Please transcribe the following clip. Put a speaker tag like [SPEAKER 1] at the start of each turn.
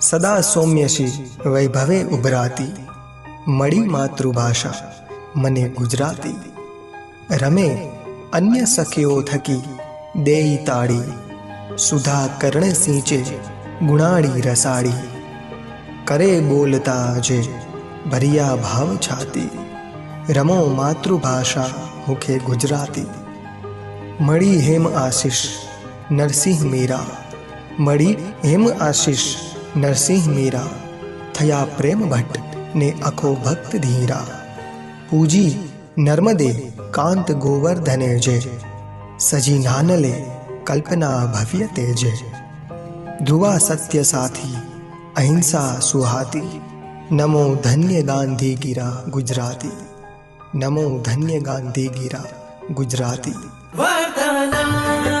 [SPEAKER 1] સદા સૌમ્યશી વૈભવે ઉભરાતી મળી માતૃભાષા મને ગુજરાતી રમે અન્ય સખીઓ થકી દેઈ તાળી સુધા કર્ણ સિંચે ગુણાળી રસાળી કરે બોલતા જે ભરિયા ભાવ છાતી રમો માતૃભાષા મુખે ગુજરાતી મળી હેમ આશીષ નરસિંહ મીરા મળી હેમ આશીષ નરસિંહ મીરા થયા પ્રેમ ભટ્ટ ને અખો ભક્ત ધીરા પૂજી નર્મદે કાંત ગોવર્ધને જે સજી નાનલે કલ્પના ભવ્ય તેજે ધ્રુવા સત્ય સાથી અહિંસા સુહાતી નમો ધન્ય ગાંધી ગીરા ગુજરાતી નમો ધન્ય ગાંધી ગીરા ગુજરાતી
[SPEAKER 2] વર્ધના